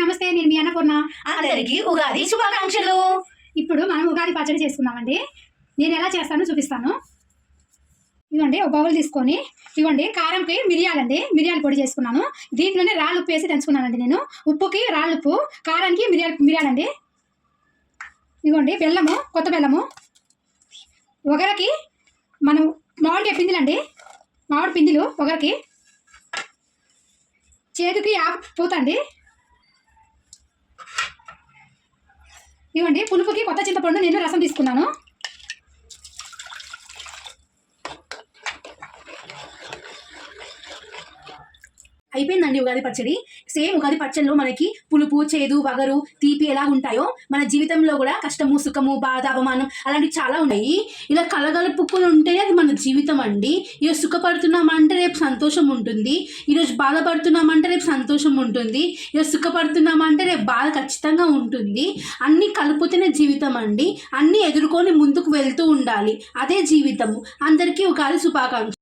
నమస్తే నేను మీ అన్నపూర్ణ. అందరికీ ఉగాది శుభాకాంక్షలు. ఇప్పుడు మనం ఉగాది పచ్చడి చేసుకుందామండి. నేను ఎలా చేస్తానో చూపిస్తాను. ఇవ్వండి ఒక బౌల్ తీసుకొని ఇవ్వండి కారంకి మిరియాలండి మిరియాల పొడి చేసుకున్నాను. దీంట్లోనే రాళ్ళు ఉప్పు వేసి దంచుకున్నానండి నేను. ఉప్పుకి రాళ్ళు ఉప్పు కారానికి మిరియాల మిరియాలండి ఇవ్వండి బెల్లము కొత్త బెల్లము. ఒకరికి మనం మామిడికాయ పిందిలండి మామిడి పిందిలు ఒకరికి. చేతికి ఆకు పూతండి ఇవ్వండి పులుపుకి కొత్త చింతపండు నేను రసం తీసుకున్నాను. అయిపోయిందండి ఉగాది పచ్చడి. సేమ్ ఉగాది పచ్చడిలో మనకి పులుపు చేదు వగరు తీపి ఎలా ఉంటాయో మన జీవితంలో కూడా కష్టము సుఖము బాధ అవమానం అలాంటివి చాలా ఉన్నాయి. ఇలా కలగలుపుకుని ఉంటేనే అది మన జీవితం అండి. ఈరోజు సుఖపడుతున్నామంటే రేపు సంతోషం ఉంటుంది. ఈరోజు బాధపడుతున్నామంటే రేపు సంతోషం ఉంటుంది. ఈరోజు సుఖపడుతున్నామంటే రేపు బాధ ఖచ్చితంగా ఉంటుంది. అన్నీ కలుపుతూనే జీవితం అండి. అన్నీ ఎదుర్కొని ముందుకు వెళ్తూ ఉండాలి. అదే జీవితము. అందరికీ ఉగాది శుభాకాంక్ష